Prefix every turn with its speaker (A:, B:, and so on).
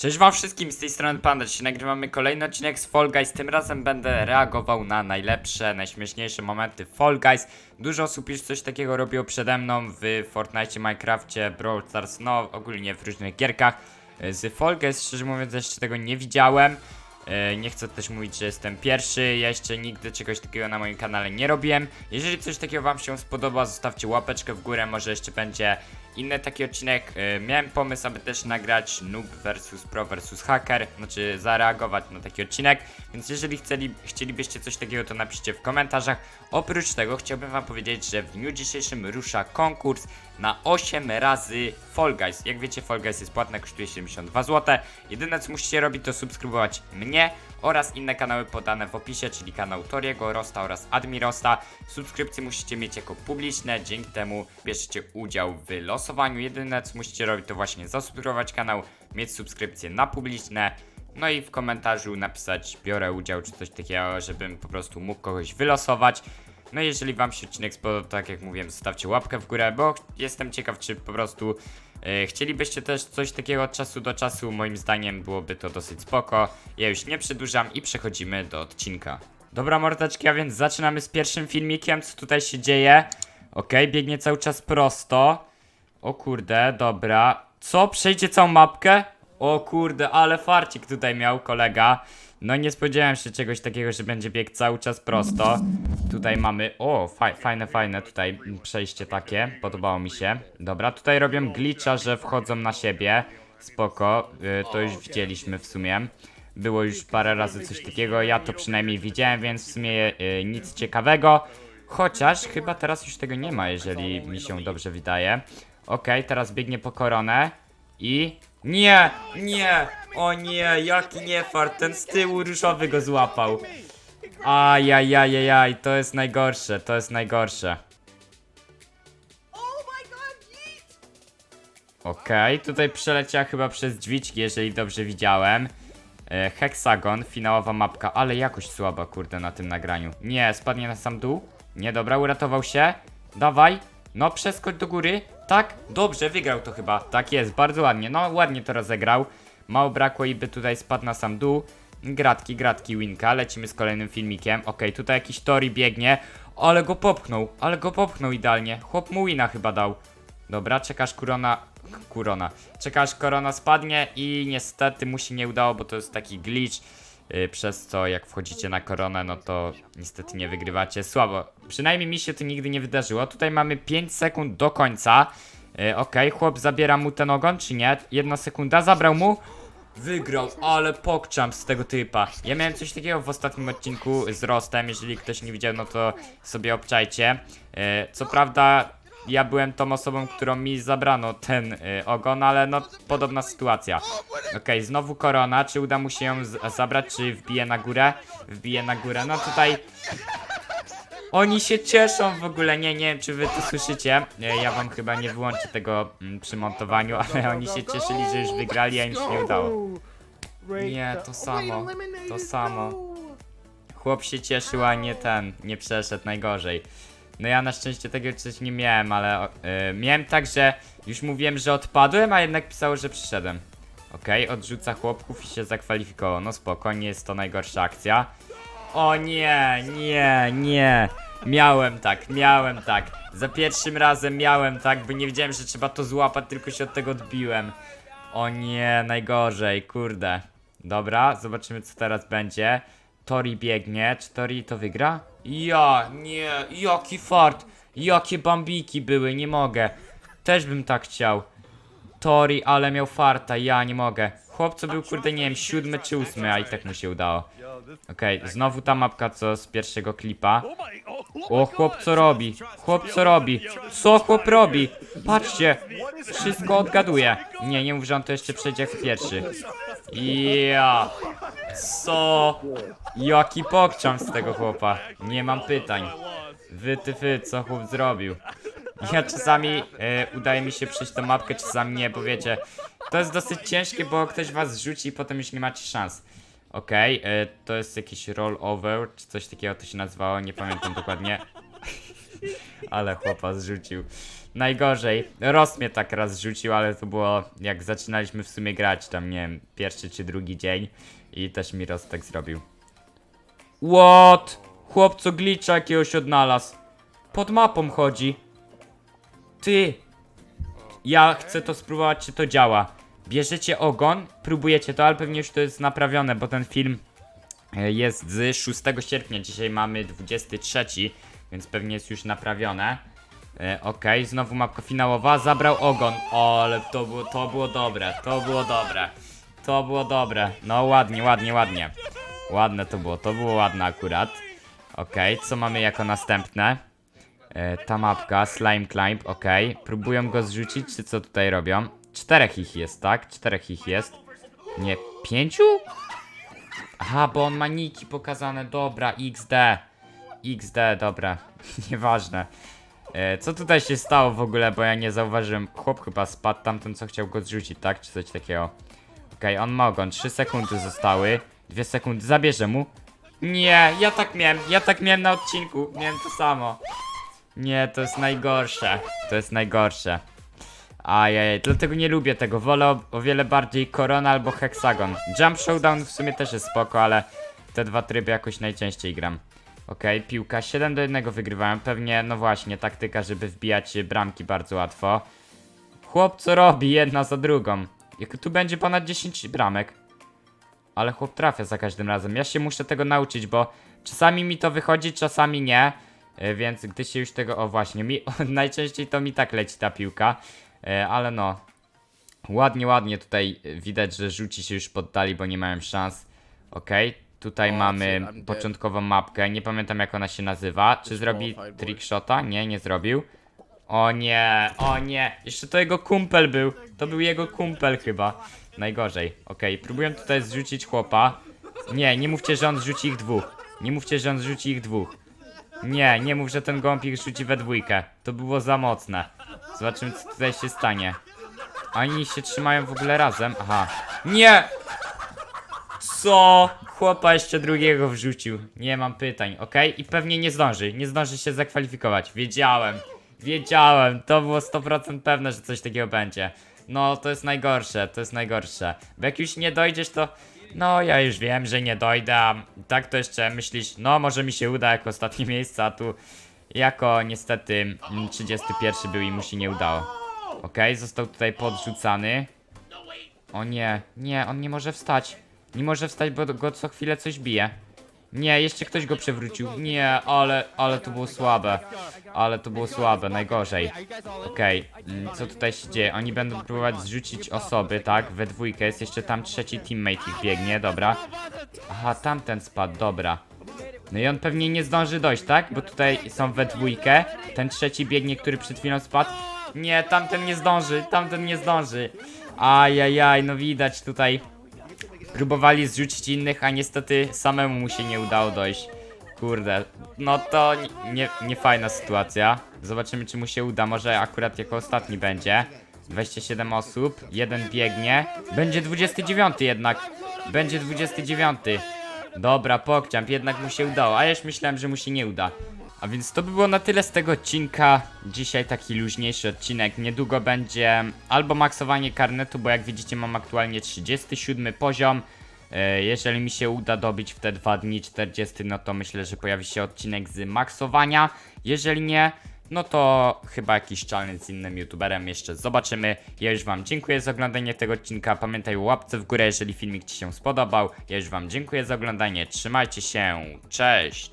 A: Cześć wam wszystkim, z tej strony Panda. Dzisiaj nagrywamy kolejny odcinek z Fall Guys. Tym razem będę reagował na najlepsze, najśmieszniejsze momenty Fall Guys. Dużo osób już coś takiego robiło przede mną w Fortnite, Minecrafcie, Brawl Stars, no ogólnie w różnych gierkach. E, Z Fall Guys, szczerze mówiąc, jeszcze tego nie widziałem. E, Nie chcę też mówić, że jestem pierwszy, ja jeszcze nigdy czegoś takiego na moim kanale nie robiłem. Jeżeli coś takiego wam się spodoba, zostawcie łapeczkę w górę, może jeszcze będzie inny taki odcinek. E, Miałem pomysł, aby też nagrać Noob vs Pro vs Hacker, znaczy zareagować na taki odcinek, więc jeżeli chcieli, chcielibyście coś takiego, to napiszcie w komentarzach. Oprócz tego chciałbym wam powiedzieć, że w dniu dzisiejszym rusza konkurs na 8 razy Fall Guys. Jak wiecie, Fall Guys jest płatne, kosztuje 72 zł. Jedyne co musicie robić, to subskrybować mnie oraz inne kanały podane w opisie, czyli kanał Toriego Rosta oraz Admirosta. Subskrypcje musicie mieć jako publiczne, dzięki temu bierzecie udział w losowaniu. Jedyne co musicie robić, to właśnie zasubskrybować kanał, mieć subskrypcje na publiczne. No i w komentarzu napisać biorę udział czy coś takiego, żebym po prostu mógł kogoś wylosować. No i jeżeli wam się odcinek spodobał, tak jak mówiłem, zostawcie łapkę w górę, bo jestem ciekaw, czy po prostu chcielibyście też coś takiego od czasu do czasu. Moim zdaniem byłoby to dosyć spoko. Ja już nie przedłużam i przechodzimy do odcinka. Dobra mordeczki, a więc zaczynamy z pierwszym filmikiem, co tutaj się dzieje. Okej, biegnie cały czas prosto. O kurde, dobra. Co? Przejdzie całą mapkę? O kurde, ale farcik tutaj miał kolega. No nie spodziewałem się czegoś takiego, że będzie biegł cały czas prosto. Tutaj mamy, o, faj, fajne, fajne tutaj przejście takie, podobało mi się. Dobra, tutaj robią glitcha, że wchodzą na siebie. Spoko, y, to już widzieliśmy w sumie. Było już parę razy coś takiego, ja to przynajmniej widziałem, więc w sumie y, nic ciekawego. Chociaż chyba teraz już tego nie ma, jeżeli mi się dobrze wydaje. Okej, teraz biegnie po koronę i... Nie, nie, o nie, jaki niefart, ten z tyłu różowy go złapał. Ajajajajaj, to jest najgorsze, to jest najgorsze. Okej, tutaj przeleciała chyba przez drzwiczki, jeżeli dobrze widziałem. E, heksagon, finałowa mapka, ale jakoś słaba, kurde, na tym nagraniu. Nie, spadnie na sam dół. Nie, dobra, uratował się. Dawaj. No, przeskocz do góry. Tak, dobrze, wygrał to chyba. Tak jest, bardzo ładnie. No, ładnie to rozegrał. Mało brakło i by tutaj spadł na sam dół. Gratki, gratki, winka. Lecimy z kolejnym filmikiem. Okej, tutaj jakiś Tori biegnie. Ale go popchnął, ale go popchnął idealnie. Chłop mu wina chyba dał. Dobra, czekasz kurona. Kurona. Czekasz korona spadnie i niestety mu się nie udało, bo to jest taki glitch. Yy, przez co jak wchodzicie na koronę, no to niestety nie wygrywacie. Słabo. Przynajmniej mi się to nigdy nie wydarzyło. Tutaj mamy 5 sekund do końca. Yy, Okej, chłop zabiera mu ten ogon, czy nie? Jedna sekunda, zabrał mu. Wygrał, ale pokczam z tego typa. Ja miałem coś takiego w ostatnim odcinku z Rostem. Jeżeli ktoś nie widział, no to sobie obczajcie. E, co prawda, ja byłem tą osobą, którą mi zabrano ten e, ogon, ale no podobna sytuacja. Okej, znowu korona. Czy uda mu się ją zabrać, czy wbije na górę? Wbije na górę. No tutaj. Oni się cieszą w ogóle, nie, nie wiem czy wy to słyszycie. E, Ja wam chyba nie wyłączę tego mm, przy montowaniu, ale oni się cieszyli, że już wygrali, a im się nie udało. Nie, to samo, to samo. Chłop się cieszył, a nie ten, nie przeszedł, najgorzej. No ja na szczęście tego coś nie miałem, ale e, miałem tak, że już mówiłem, że odpadłem, a jednak pisało, że przyszedłem. Okej, odrzuca chłopków i się zakwalifikował. No spokojnie, jest to najgorsza akcja. O nie, nie, nie. Miałem tak, miałem tak. Za pierwszym razem miałem tak, bo nie wiedziałem, że trzeba to złapać, tylko się od tego odbiłem. O nie, najgorzej, kurde. Dobra, zobaczymy co teraz będzie. Tori biegnie, czy Tori to wygra? Ja, nie, jaki fart. Jakie bambiki były, nie mogę. Też bym tak chciał. Tori, ale miał farta, ja nie mogę. Chłopco był, kurde, nie wiem, siódmy czy ósmy, a i tak mu się udało. Okej, znowu ta mapka co z pierwszego klipa. O, chłop co robi? Chłop co robi? Co chłop robi? Patrzcie, wszystko odgaduje. Nie, nie mów, że on to jeszcze przejdzie jako pierwszy. Ja. Co? Jaki pokczam z tego chłopa? Nie mam pytań. Wy ty co chłop zrobił? Ja czasami e, udaje mi się przejść tą mapkę, czasami nie, bo wiecie, to jest dosyć ciężkie, bo ktoś was zrzuci i potem już nie macie szans. Okej, e, to jest jakiś rollover, czy coś takiego to się nazywało, nie pamiętam dokładnie. Ale chłopa zrzucił. Najgorzej. Rost mnie tak raz rzucił, ale to było jak zaczynaliśmy w sumie grać, tam nie wiem, pierwszy czy drugi dzień. I też mi Rost tak zrobił. What? Chłopco glitcha jakiegoś odnalazł. Pod mapą chodzi. Ty. Ja chcę to spróbować, czy to działa. Bierzecie ogon, próbujecie to, ale pewnie już to jest naprawione, bo ten film e, jest z 6 sierpnia. Dzisiaj mamy 23, więc pewnie jest już naprawione. E, Okej, znowu mapka finałowa. Zabrał ogon. O, ale to było, to było dobre, to było dobre. To było dobre. No ładnie, ładnie, ładnie. Ładne to było, to było ładne akurat. Okej, co mamy jako następne? E, ta mapka, Slime Climb, okej. Próbują go zrzucić, czy co tutaj robią? Czterech ich jest, tak? Czterech ich jest. Nie, pięciu? Aha, bo on ma niki pokazane, dobra, XD. XD, dobra, nieważne. E, co tutaj się stało w ogóle, bo ja nie zauważyłem. Chłop chyba spadł tamten, co chciał go zrzucić, tak? Czy coś takiego. Okej, on ma ogon, 3 sekundy zostały. 2 sekundy, zabierze mu. Nie, ja tak miałem, ja tak miałem na odcinku, miałem to samo. Nie, to jest najgorsze, to jest najgorsze. Ajajaj, dlatego nie lubię tego, wolę o, wiele bardziej Korona albo Hexagon. Jump Showdown w sumie też jest spoko, ale te dwa tryby jakoś najczęściej gram. Okej, piłka 7 do 1 wygrywałem, pewnie, no właśnie, taktyka, żeby wbijać bramki bardzo łatwo. Chłop co robi, jedna za drugą. Jak tu będzie ponad 10 bramek. Ale chłop trafia za każdym razem. Ja się muszę tego nauczyć, bo czasami mi to wychodzi, czasami nie. E, Więc gdy się już tego. O właśnie, mi najczęściej to mi tak leci ta piłka. E, Ale no. Ładnie, ładnie tutaj widać, że rzuci się już poddali, bo nie mają szans. Okej, tutaj
B: O,
A: mamy początkową mapkę. Nie pamiętam jak ona się nazywa. Czy zrobi trickshota? Nie, nie zrobił. O nie, o nie. Jeszcze to jego kumpel był. To był jego kumpel chyba. Najgorzej. Okej, próbuję tutaj zrzucić chłopa. Nie, nie mówcie, że on zrzuci ich dwóch. Nie mówcie, że on zrzuci ich dwóch. Nie, nie mów, że ten gołąb ich rzuci we dwójkę. To było za mocne. Zobaczymy, co tutaj się stanie. Oni się trzymają w ogóle razem. Aha. Nie! Co? Chłopa jeszcze drugiego wrzucił. Nie mam pytań, ok? I pewnie nie zdąży. Nie zdąży się zakwalifikować. Wiedziałem. Wiedziałem. To było 100% pewne, że coś takiego będzie. No, to jest najgorsze. To jest najgorsze. Bo jak już nie dojdziesz, to. No, ja już wiem, że nie dojdę. A tak to jeszcze myślisz, no, może mi się uda jako ostatnie miejsce, a tu. Jako niestety mm, 31 był i mu się nie udało. Okej, został tutaj podrzucany. O nie, nie, on nie może wstać. Nie może wstać, bo go co chwilę coś bije. Nie, jeszcze ktoś go przewrócił. Nie, ale, ale to było słabe. Ale to było słabe, najgorzej. Okej, mm, co tutaj się dzieje? Oni będą próbować zrzucić osoby, tak? We dwójkę, jest jeszcze tam trzeci teammate ich biegnie, dobra. Aha, tamten spadł, dobra. No i on pewnie nie zdąży dojść, tak? Bo tutaj są we dwójkę. Ten trzeci biegnie, który przed chwilą spadł. Nie, tamten nie zdąży, tamten nie zdąży. Ajajaj, no widać tutaj. Próbowali zrzucić innych, a niestety samemu mu się nie udało dojść. Kurde, no to nie, nie, fajna sytuacja. Zobaczymy, czy mu się uda. Może akurat jako ostatni będzie. 27 osób, jeden biegnie. Będzie 29 jednak. Będzie 29. Dobra, pokciamp, jednak mu się udało. A ja już myślałem, że mu się nie uda. A więc to by było na tyle z tego odcinka. Dzisiaj taki luźniejszy odcinek. Niedługo będzie albo maksowanie karnetu, bo jak widzicie mam aktualnie 37 poziom. E, Jeżeli mi się uda dobić w te dwa dni 40, no to myślę, że pojawi się odcinek z maksowania. Jeżeli nie, no to chyba jakiś challenge z innym youtuberem jeszcze zobaczymy. Ja już wam dziękuję za oglądanie tego odcinka. Pamiętaj o łapce w górę, jeżeli filmik ci się spodobał. Ja już wam dziękuję za oglądanie. Trzymajcie się. Cześć!